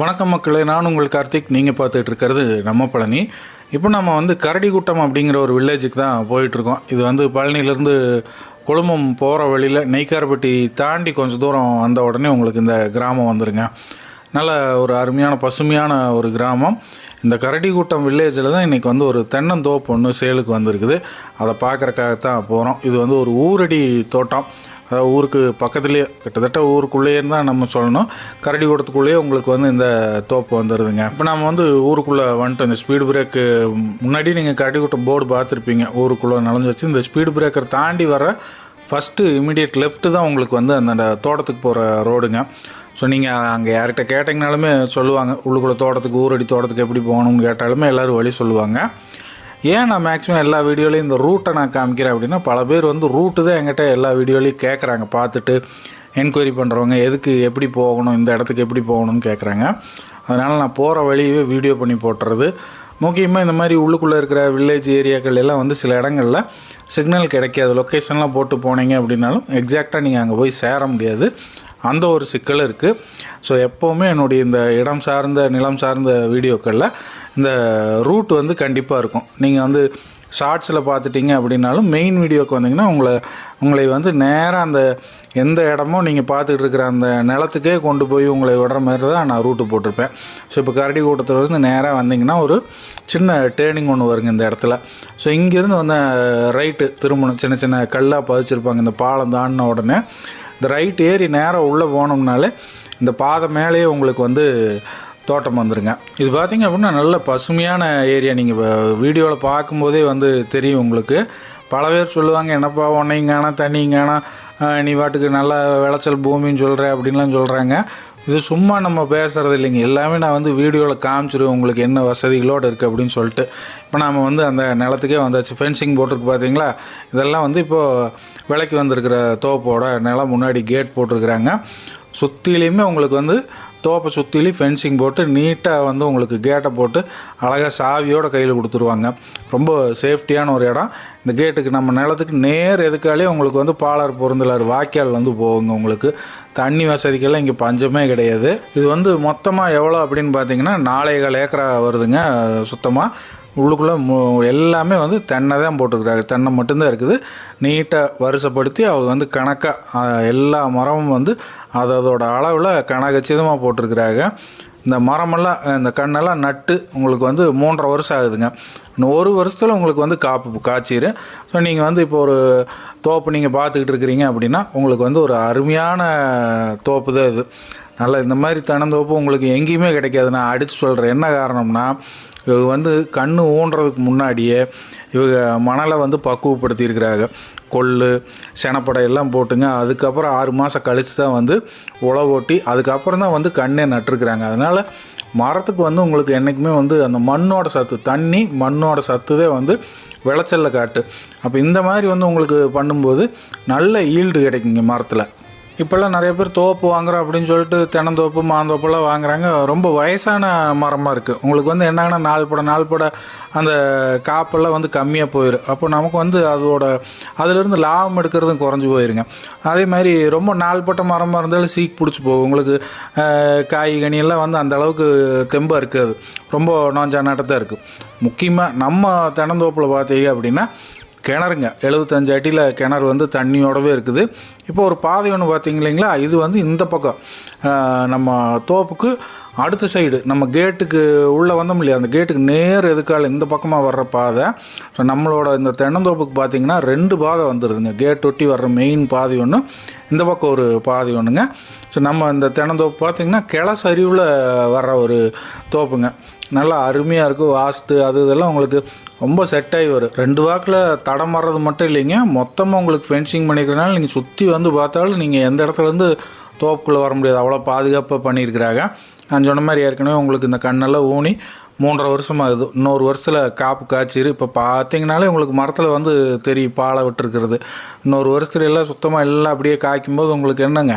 வணக்கம் மக்களே நான் உங்கள் கார்த்திக். நீங்கள் பார்த்துட்டு இருக்கிறது நம்ம பழனி. இப்போ நம்ம வந்து கரடிக்குட்டம் அப்படிங்கிற ஒரு வில்லேஜுக்கு தான் போயிட்டுருக்கோம் இது வந்து பழனியிலேருந்து குழுமம் போகிற வழியில் நெய்க்காரப்பட்டி தாண்டி கொஞ்சம் தூரம் வந்த உடனே உங்களுக்கு இந்த கிராமம் வந்துருங்க. நல்ல ஒரு அருமையான பசுமையான ஒரு கிராமம். இந்த கரடிக்கூட்டம் வில்லேஜில் தான் இன்றைக்கி வந்து ஒரு தென்னந்தோப்பு ஒன்று சேலுக்கு வந்திருக்குது. அதை பார்க்குறக்காகத்தான் போகிறோம் இது வந்து ஒரு ஊரடி தோட்டம். ஊருக்கு பக்கத்துலேயே கிட்டத்தட்ட ஊருக்குள்ளேயே தான் நம்ம சொல்லணும். கரடிக்கூடத்துக்குள்ளேயே உங்களுக்கு வந்து இந்த தோப்பு வந்துடுதுங்க இப்போ நம்ம வந்து ஊருக்குள்ளே வந்துட்டோம் இந்த ஸ்பீடு பிரேக்கு முன்னாடி நீங்கள் கரடிக்கூட்டம் போர்டு பார்த்துருப்பீங்க. ஊருக்குள்ளே நுழைஞ்சு வச்சு இந்த ஸ்பீடு பிரேக்கர் தாண்டி வர ஃபஸ்ட்டு இமீடியட் லெஃப்ட்டு தான் உங்களுக்கு வந்து அந்த தோட்டத்துக்கு போகிற ரோடுங்க ஸோ நீங்கள் அங்கே யார்கிட்ட கேட்டிங்கனாலுமே சொல்லுவாங்க. உள்ளுக்குள்ளே தோட்டத்துக்கு ஊரடி தோட்டத்துக்கு எப்படி போகணும்னு கேட்டாலுமே எல்லோரும் வழி சொல்லுவாங்க. ஏன் நான் மேக்ஸிமம் எல்லா வீடியோலையும் இந்த ரூட்டை நான் காமிக்கிறேன் அப்படின்னா பல பேர் வந்து ரூட்டு தான் என்கிட்ட எல்லா வீடியோலையும் கேட்குறாங்க பார்த்துட்டு என்கொயரி பண்ணுறவங்க எதுக்கு எப்படி போகணும் இந்த இடத்துக்கு எப்படி போகணும்னு கேட்குறாங்க அதனால் நான் போகிற வழியவே வீடியோ பண்ணி போட்டுறது. முக்கியமாக இந்த மாதிரி உள்ளுக்குள்ளே இருக்கிற வில்லேஜ் ஏரியாக்கள் எல்லாம் வந்து சில இடங்களில் சிக்னல் கிடைக்காது. லொக்கேஷன்லாம் போட்டு போனீங்க அப்படின்னாலும் எக்ஸாக்டாக நீங்கள் அங்கே போய் சேர முடியாது. அந்த ஒரு சிக்கல் இருக்குது ஸோ எப்போவுமே என்னுடைய இந்த இடம் சார்ந்த நிலம் சார்ந்த வீடியோக்களில் இந்த ரூட் வந்து கண்டிப்பாக இருக்கும். நீங்கள் வந்து ஷார்ட்ஸில் பார்த்துட்டீங்க அப்படின்னாலும் மெயின் வீடியோக்கு வந்தீங்கன்னா உங்களை உங்களை வந்து நேராக அந்த எந்த இடமோ நீங்கள் பார்த்துட்டு இருக்கிற அந்த நிலத்துக்கே கொண்டு போய் உங்களை விடுற மாதிரி தான் நான் ரூட்டு போட்டிருப்பேன். ஸோ இப்போ கரடி கூட்டத்துலேருந்து நேராக வந்தீங்கன்னா ஒரு சின்ன டேர்னிங் ஒன்று வருங்க இந்த இடத்துல. ஸோ இங்கேருந்து வந்த ரைட்டு திரும்பணும் சின்ன சின்ன கல்லாக பதிச்சிருப்பாங்க. இந்த பாலம் தாண்டின உடனே இந்த ரைட் ஏறி நேராக உள்ளே போனோம்னாலே இந்த பாதை மேலேயே உங்களுக்கு வந்து தோட்டம் வந்துருங்க. இது பார்த்தீங்க அப்படின்னா நல்ல பசுமையான ஏரியா. நீங்கள் வீடியோவில் பார்க்கும்போதே வந்து தெரியும் உங்களுக்கு. பல பேர் சொல்லுவாங்க என்னப்பா உன்னையும் காணா தண்ணியும் காணா நீ பாட்டுக்கு நல்ல விளைச்சல் பூமின்னு சொல்கிற அப்படின்லாம் சொல்கிறாங்க இது சும்மா நம்ம பேசுகிறது இல்லைங்க. எல்லாமே நான் வந்து வீடியோவில் காமிச்சிருவேன் உங்களுக்கு என்ன வசதிகளோடு இருக்குது அப்படின்னு சொல்லிட்டு. இப்போ நாம் வந்து அந்த நிலத்துக்கே வந்தாச்சு. ஃபென்சிங் போட்டிருக்கு பார்த்தீங்களா இதெல்லாம் வந்து இப்போது விலைக்கு வந்திருக்கிற தோப்போட நிலம் முன்னாடி கேட் போட்டிருக்கிறாங்க. சுற்றிலையுமே உங்களுக்கு வந்து தோப்பை சுற்றிலையும் ஃபென்சிங் போட்டு நீட்டாக வந்து உங்களுக்கு கேட்டை போட்டு அழகாக சாவியோடு கையில் கொடுத்துருவாங்க. ரொம்ப சேஃப்டியான ஒரு இடம். இந்த கேட்டுக்கு நம்ம நிலத்துக்கு நேர் எதுக்காலே உங்களுக்கு வந்து பாலர் பொருந்தலார் வாய்க்கால் வந்து போகுங்க உங்களுக்கு. தண்ணி வசதிக்கெல்லாம் இங்கே பஞ்சமே கிடையாது. இது வந்து மொத்தமாக எவ்வளோ அப்படின்னு பார்த்தீங்கன்னா நாலேகால் ஏக்கரா வருதுங்க சுத்தமாக உள்ளுக்குள்ளே எல்லாமே வந்து தென்னை தான் போட்டுருக்குறாங்க. தென்னை மட்டும்தான் இருக்குது. நீட்டாக வருஷப்படுத்தி அவங்க வந்து கணக்காக எல்லா மரமும் வந்து அதோட அளவில் கணக்கச்சிதமாக போட்டிருக்கிறாங்க. இந்த மரமெல்லாம் இந்த கண்ணெல்லாம் நட்டு உங்களுக்கு வந்து மூன்றரை வருஷம் ஆகுதுங்க. இன்னும் ஒரு வருஷத்தில் உங்களுக்கு வந்து காப்பு காய்ச்சிடும் ஸோ நீங்கள் வந்து இப்போ ஒரு தோப்பு நீங்கள் பார்த்துக்கிட்டு இருக்கிறீங்க அப்படின்னா உங்களுக்கு வந்து ஒரு அருமையான தோப்பு தான் இது. நல்ல இந்த மாதிரி தென்னந்தோப்பு உங்களுக்கு எங்கேயுமே கிடைக்காது நான் அடித்து சொல்கிறேன் என்ன காரணம்னா இவங்க வந்து கண் ஊன்றதுக்கு முன்னாடியே இவங்க மணலை வந்து பக்குவப்படுத்தியிருக்கிறாங்க. கொள்ளு செனப்படை எல்லாம் போட்டுங்க. அதுக்கப்புறம் ஆறு மாதம் கழித்து தான் வந்து உழவு ஓட்டி அதுக்கப்புறம் தான் வந்து கண்ணே நட்டுருக்குறாங்க. அதனால் மரத்துக்கு வந்து உங்களுக்கு என்றைக்குமே வந்து அந்த மண்ணோட சத்து தண்ணி மண்ணோட சத்துதே வந்து விளைச்சலில் காட்டு. அப்போ இந்த மாதிரி வந்து உங்களுக்கு பண்ணும்போது நல்ல ஈல்டு கிடைக்குங்க மரத்தில். இப்போல்லாம் நிறைய பேர் தோப்பு வாங்குறோம் அப்படின்னு சொல்லிட்டு தென்னந்தோப்பு மாந்தோப்புலாம் வாங்குறாங்க. ரொம்ப வயசான மரமாக இருக்குது உங்களுக்கு வந்து என்னங்கன்னா நாள் பட நாள் பட அந்த காப்பெல்லாம் வந்து கம்மியாக போயிடும் அப்போ நமக்கு வந்து அதோட அதிலிருந்து லாபம் எடுக்கிறதும் குறைஞ்சி போயிருங்க. அதே மாதிரி ரொம்ப நாள்பட்ட மரமாக இருந்தாலும் சீக் பிடிச்சி போகும். உங்களுக்கு காய் கனியெல்லாம் வந்து அந்த அளவுக்கு தெம்பாக இருக்காது. ரொம்ப நோஞ்சா நாட்டத்தான் இருக்குது முக்கியமாக நம்ம தென்னந்தோப்பில் பார்த்தீங்க அப்படின்னா கிணறுங்க. எழுபத்தஞ்சு அடியில் கிணறு வந்து தண்ணியோடவே இருக்குது. இப்போ ஒரு பாதை ஒன்று பார்த்திங்க இல்லைங்களா இது வந்து இந்த பக்கம். நம்ம தோப்புக்கு அடுத்த சைடு நம்ம கேட்டுக்கு உள்ளே வந்தோம் இல்லையா? அந்த கேட்டுக்கு நேர் எதுக்கால இந்த பக்கமாக வர்ற பாதை. ஸோ நம்மளோட இந்த தென்னந்தோப்புக்கு பார்த்தீங்கன்னா ரெண்டு பாதை வந்துடுதுங்க கேட் ஒட்டி வர்ற மெயின் பாதை ஒன்று இந்த பக்கம் ஒரு பாதி ஒன்றுங்க ஸோ நம்ம இந்த தென்னந்தோப்பு பார்த்திங்கன்னா கிள சரிவில் வர்ற ஒரு தோப்புங்க. நல்லா அருமையாக இருக்கும் வாஸ்து அது இதெல்லாம் உங்களுக்கு ரொம்ப செட் ஆகி வரும். ரெண்டு வாக்கில் தடம் வர்றது மட்டும் இல்லைங்க. மொத்தமாக உங்களுக்கு ஃபென்சிங் பண்ணிக்கிறனால நீங்கள் சுற்றி வந்து பார்த்தாலும் நீங்கள் எந்த இடத்துலேருந்து தோப்புக்குள்ளே வர முடியாது. அவ்வளோ பாதுகாப்பாக பண்ணியிருக்கிறாங்க. நான் சொன்ன மாதிரி ஏற்கனவே உங்களுக்கு இந்த கண்ணெல்லாம் ஊனி மூன்றரை வருஷம் ஆகுது இன்னொரு வருஷத்தில் காப்பு காய்ச்சிரு. இப்போ பார்த்தீங்கனாலே உங்களுக்கு மரத்தில் வந்து தெரியும் பாலை விட்டுருக்கிறது. இன்னொரு வருஷத்துல எல்லாம் சுத்தமாக எல்லாம் அப்படியே காய்க்கும்போது உங்களுக்கு என்னங்க?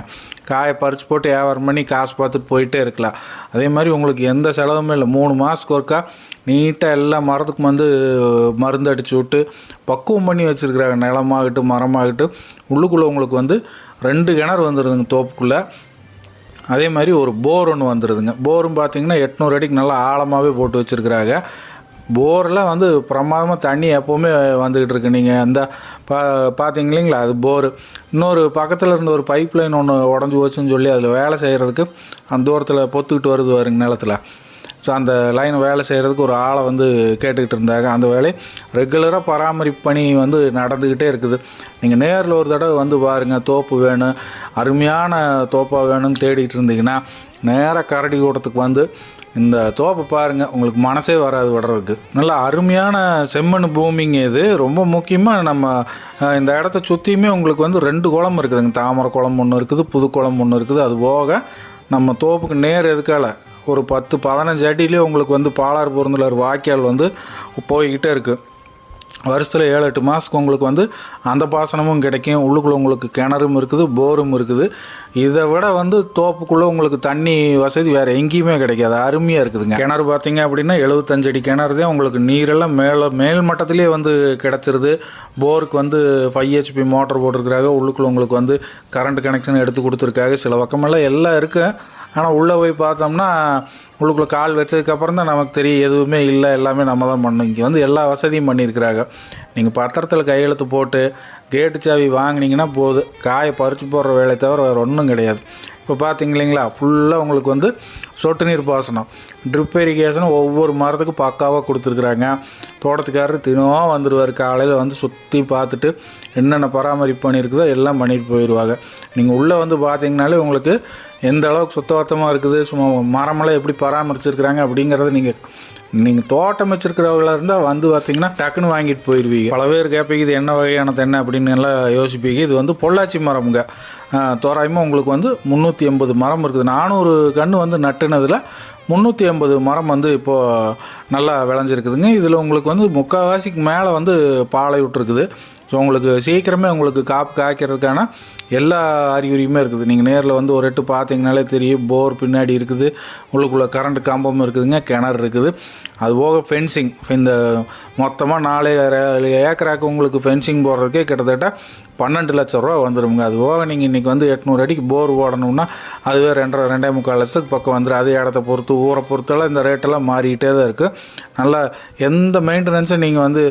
காயை பறித்து போட்டு வியாபாரம் பண்ணி காசு பார்த்துட்டு போயிட்டே இருக்கலாம். அதே மாதிரி உங்களுக்கு எந்த செலவுமே இல்லை. மூணு மாதத்துக்கு ஒருக்கா நீட்டாக எல்லா மரத்துக்கும் வந்து மருந்து அடித்து விட்டு பக்குவம் பண்ணி வச்சுருக்குறாங்க நிலமாகட்டும் மரமாகட்டும் உள்ளுக்குள்ளே உங்களுக்கு வந்து ரெண்டு கிணறு வந்துடுதுங்க தோப்புக்குள்ளே. அதே மாதிரி ஒரு போர் ஒன்று வந்துடுதுங்க போரும் பார்த்தீங்கன்னா எட்நூறு அடிக்கு நல்லா ஆழமாகவே போட்டு வச்சுருக்குறாங்க. போரில் வந்து பிரமாதமாக தண்ணி எப்போவுமே வந்துக்கிட்டு இருக்கு. நீங்கள் அந்த பா பார்த்தீங்க இல்லைங்களா? அது போரு. இன்னொரு பக்கத்தில் இருந்த ஒரு பைப் லைன் ஒன்று உடஞ்சி போச்சுன்னு சொல்லி அதில் வேலை செய்கிறதுக்கு அந்த தூரத்தில் பொத்துக்கிட்டு வருது வருங்க நிலத்தில். ஸோ அந்த லைன் வேலை செய்கிறதுக்கு ஒரு ஆளை வந்து கேட்டுக்கிட்டு இருந்தாங்க. அந்த வேலையை ரெகுலராக பராமரிப்பு பணி வந்து நடந்துக்கிட்டே இருக்குது. நீங்கள் நேரில் ஒரு தடவை வந்து பாருங்கள் தோப்பு வேணும் அருமையான தோப்பாக வேணும்னு தேடிக்கிட்டு இருந்தீங்கன்னா நேராக கரடி கூட்டத்துக்கு வந்து இந்த தோப்பை பாருங்கள் உங்களுக்கு மனசே வராது விடுறதுக்கு. நல்ல அருமையான செம்மண் பூமிங்க இது. ரொம்ப முக்கியமாக நம்ம இந்த இடத்த சுற்றியுமே உங்களுக்கு வந்து ரெண்டு குளம் இருக்குதுங்க. தாமரை குளம் ஒன்று இருக்குது புது குளம் ஒன்று இருக்குது. அது போக நம்ம தோப்புக்கு நேர் எதுக்கால? ஒரு பத்து பதினஞ்சு அடியிலே உங்களுக்கு வந்து பாலார் பொருந்தில் வாய்க்கால் வந்து போய்கிட்டே இருக்குது வருஷத்தில் ஏழு எட்டு மாதத்துக்கு உங்களுக்கு வந்து அந்த பாசனமும் கிடைக்கும். உள்ளுக்குள்ளே உங்களுக்கு கிணறும் இருக்குது போரும் இருக்குது. இதை விட வந்து தோப்புக்குள்ளே உங்களுக்கு தண்ணி வசதி வேறு எங்கேயுமே கிடைக்காது. அருமையாக இருக்குதுங்க. கிணறு பார்த்தீங்க அப்படின்னா எழுபத்தஞ்சு அடி கிணறு தான் உங்களுக்கு நீரெல்லாம் மேலே மேல் மட்டத்திலே வந்து கிடச்சிருது. போருக்கு வந்து ஃபைவ் ஹெச்பி மோட்டர் போட்டிருக்கிறாங்க. உள்ளுக்குள்ளே உங்களுக்கு வந்து கரண்ட் கனெக்ஷன் எடுத்து கொடுத்துருக்காங்க. சில பக்கமெல்லாம் எல்லாம் இருக்குது ஆனால் உள்ளே போய் பார்த்தோம்னா உள்ளுக்குள்ளே கால் வச்சதுக்கப்புறம் தான் நமக்கு தெரியும் எதுவுமே இல்லை எல்லாமே நம்ம தான் பண்ணும். இங்கே வந்து எல்லா வசதியும் பண்ணியிருக்கிறாங்க. நீங்கள் பத்திரத்தில் கையெழுத்து போட்டு கேட்டு சாவி வாங்கினீங்கன்னா போதும் காயை பறித்து போடுற வேலையை தவிர வேறு ஒன்றும் கிடையாது. இப்போ பார்த்தீங்க இல்லைங்களா ஃபுல்லாக உங்களுக்கு வந்து சொட்டு நீர் பாசனம். ட்ரிப் இரிகேஷன் ஒவ்வொரு மரத்துக்கும் பக்காவாக கொடுத்துருக்குறாங்க. தோட்டத்துக்காரர் தினம் வந்துடுவார் காலையில் வந்து சுற்றி பார்த்துட்டு என்னென்ன பராமரிப்பு பண்ணியிருக்குதோ எல்லாம் பண்ணிட்டு போயிடுவாங்க. நீங்கள் உள்ளே வந்து பார்த்தீங்கனாலே உங்களுக்கு எந்த அளவுக்கு சுத்தபத்தமாக இருக்குது சும்மா மரமெல்லாம் எப்படி பராமரிச்சிருக்கிறாங்க அப்படிங்கிறத நீங்கள் நீங்கள் தோட்டம் வச்சிருக்கிறவங்களா இருந்தால் வந்து பார்த்தீங்கன்னா டக்குன்னு வாங்கிட்டு போயிடுவீங்க பல பேர் கேட்பீங்க இது என்ன வகையான தென்னை அப்படின்னு எல்லாம் யோசிப்பீங்க இது வந்து பொள்ளாச்சி மரம்ங்க. தோராயமாக உங்களுக்கு வந்து முந்நூற்றி எண்பது மரம் இருக்குது. நானூறு கன்று வந்து நட்டுனதில் முந்நூற்றி ஐம்பது மரம் வந்து இப்போது நல்லா விளைஞ்சிருக்குதுங்க. இதில் உங்களுக்கு வந்து முக்கால்வாசிக்கு மேலே வந்து பாலை விட்டுருக்குது. ஸோ உங்களுக்கு சீக்கிரமே உங்களுக்கு காப்பு காய்க்கிறதுக்கான எல்லா அறிகுறியுமே இருக்குது நீங்கள் நேரில் வந்து ஒரு எட்டு பார்த்தீங்கனாலே தெரியும் போர் பின்னாடி இருக்குது உள்ளுக்குள்ளே கரண்ட் கம்பம் இருக்குதுங்க கிணறு இருக்குது அது போக ஃபென்சிங் இந்த மொத்தமாக நாலு ஏக்கராக்கு உங்களுக்கு ஃபென்சிங் போடுறதுக்கே கிட்டத்தட்ட பன்னெண்டு லட்ச ரூபா வந்துடுங்க அது போக நீங்கள் இன்றைக்கி வந்து எட்நூறு அடிக்கு போர் ஓடணும்னா அதுவே ரெண்டரை ரெண்டே முக்கால் லட்சத்துக்கு பக்கம் வந்துடும் அதே இடத்த பொறுத்து ஊரை பொறுத்தெல்லாம் இந்த ரேட்டெல்லாம் மாறிக்கிட்டே தான் இருக்குது நல்லா எந்த மெயின்டெனன்ஸும் நீங்கள் வந்து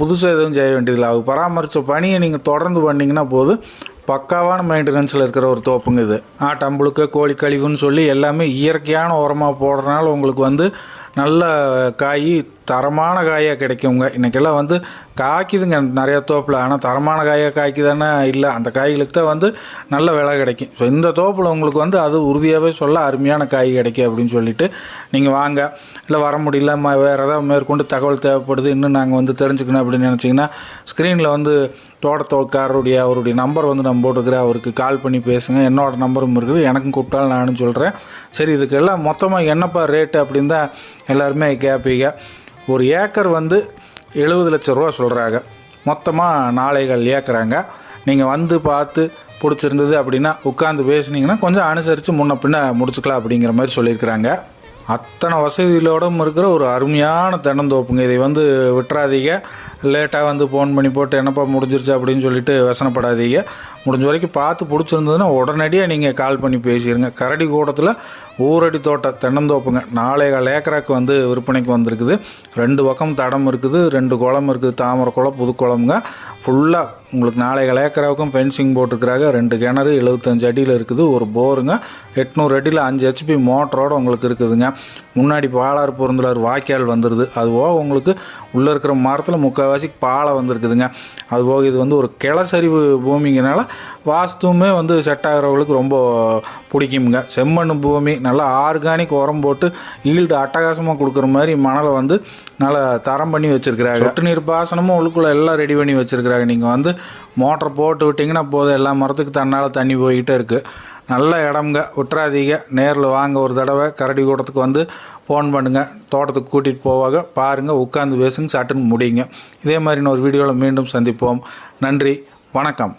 புதுசாக எதுவும் செய்ய வேண்டியதில்லை. அது பராமரித்த பணியை நீங்கள் தொடர்ந்து பண்ணிங்கன்னா போதும் பக்காவான மெயின்டெனன்ஸில் இருக்கிற ஒரு தோப்புங்க இது. ஆட்டம்புழுக்க கோழி கழிவுன்னு சொல்லி எல்லாமே இயற்கையான உரமாக போடுறதுனால உங்களுக்கு வந்து நல்ல காய் தரமான காயாக கிடைக்குங்க. இன்றைக்கெல்லாம் வந்து காய்க்குதுங்க நிறைய தோப்பில். ஆனால் தரமான காயாக காய்க்குதானே? இல்லை. அந்த காய்களுக்கு தான் வந்து நல்ல விலை கிடைக்கும். ஸோ இந்த தோப்பில் உங்களுக்கு வந்து அது உறுதியாகவே சொல்ல அருமையான காய் கிடைக்கும் அப்படின்னு சொல்லிட்டு நீங்கள் வாங்க. இல்லை வர முடியல வேறு ஏதாவது மேற்கொண்டு தகவல் தேவைப்படுது இன்னும் நாங்கள் வந்து தெரிஞ்சுக்கணும் அப்படின்னு நினச்சிங்கன்னா ஸ்க்ரீனில் வந்து தோட்டத்தோக்காரருடைய அவருடைய நம்பர் வந்து நம்ம போட்டுக்கிறேன் அவருக்கு கால் பண்ணி பேசுங்க. என்னோட நம்பரும் இருக்குது. எனக்கும் கூப்பிட்டாலும் நானும் சொல்கிறேன் சரி இதுக்கெல்லாம் மொத்தமாக என்னப்பா ரேட்டு அப்படின்னு தான் எல்லாருமே கேட்பீங்க ஒரு ஏக்கர் வந்து எழுபது லட்ச ரூபா சொல்கிறாங்க மொத்தமாக நாளைகள் ஏக்கராங்க நீங்கள் வந்து பார்த்து பிடிச்சிருந்தது அப்படின்னா உட்காந்து பேசுனீங்கன்னா கொஞ்சம் அனுசரித்து முன்ன பின்ன முடிச்சுக்கலாம் அப்படிங்கிற மாதிரி சொல்லியிருக்கிறாங்க. அத்தனை வசதிகளோடும் இருக்கிற ஒரு அருமையான தென்னந்தோப்புங்க. இதை வந்து விட்டுறாதீங்க. லேட்டாக வந்து ஃபோன் பண்ணி போட்டு என்னப்பா முடிஞ்சிருச்சு? அப்படின்னு சொல்லிட்டு வசனப்படாதீங்க. முடிஞ்ச வரைக்கும் பார்த்து பிடிச்சிருந்ததுன்னா உடனடியாக நீங்கள் கால் பண்ணி பேசிடுங்க கரடி கூடத்தில் ஊரடி தோட்ட தென்னந்தோப்புங்க. நாலேகால் ஏக்கராக்கு வந்து விற்பனைக்கு வந்திருக்குது. ரெண்டு பக்கம் தடம் இருக்குது ரெண்டு குளம் இருக்குது தாமரை குளம் புது குளம்ங்க. ஃபுல்லாக உங்களுக்கு நாளை ஏக்கராவுக்கும் ஃபென்சிங் போட்டிருக்கிறாங்க. ரெண்டு கிணறு எழுபத்தஞ்சு அடியில் இருக்குது ஒரு போருங்க. எட்நூறு அடியில் அஞ்சு ஹெச்பி மோட்டரோடு உங்களுக்கு இருக்குதுங்க. முன்னாடி பாலாறு பொருந்தலார் வாய்க்கால் வந்துடுது அதுபோக உங்களுக்கு உள்ளே இருக்கிற மரத்தில் முக்கால்வாசிக்கு பாலை வந்திருக்குதுங்க. அது போக இது வந்து ஒரு கிளசரிவு பூமிங்கிறனால வாஸ்துவுமே வந்து செட் ஆகிறவங்களுக்கு ரொம்ப பிடிக்குங்க செம்மண் பூமி நல்லா ஆர்கானிக் உரம் போட்டு ஈல்டு அட்டகாசமாக கொடுக்குற மாதிரி மணலை வந்து நல்லா தரம் பண்ணி வச்சுருக்கிறாங்க. சொட்டு நீர் பாசனமும் உள்ளுக்குள்ளே எல்லாம் ரெடி பண்ணி வச்சுருக்கிறாங்க. நீங்கள் வந்து மோட்டர் போட்டு விட்டிங்கன்னா போதும். எல்லா மரத்துக்கு தன்னால் தண்ணி போய்கிட்டே இருக்குது நல்ல இடம்ங்க. விட்டுறாதீங்க நேரில் வாங்க. ஒரு தடவை கரடி கூட்டத்துக்கு வந்து ஃபோன் பண்ணுங்கள் தோட்டத்துக்கு கூட்டிகிட்டு போவாங்க. பாருங்கள் உட்காந்து பேசுங்க. சட்டுன்னு முடியுங்க. இதே மாதிரி இன்னொரு வீடியோவில் மீண்டும் சந்திப்போம். நன்றி. வணக்கம்.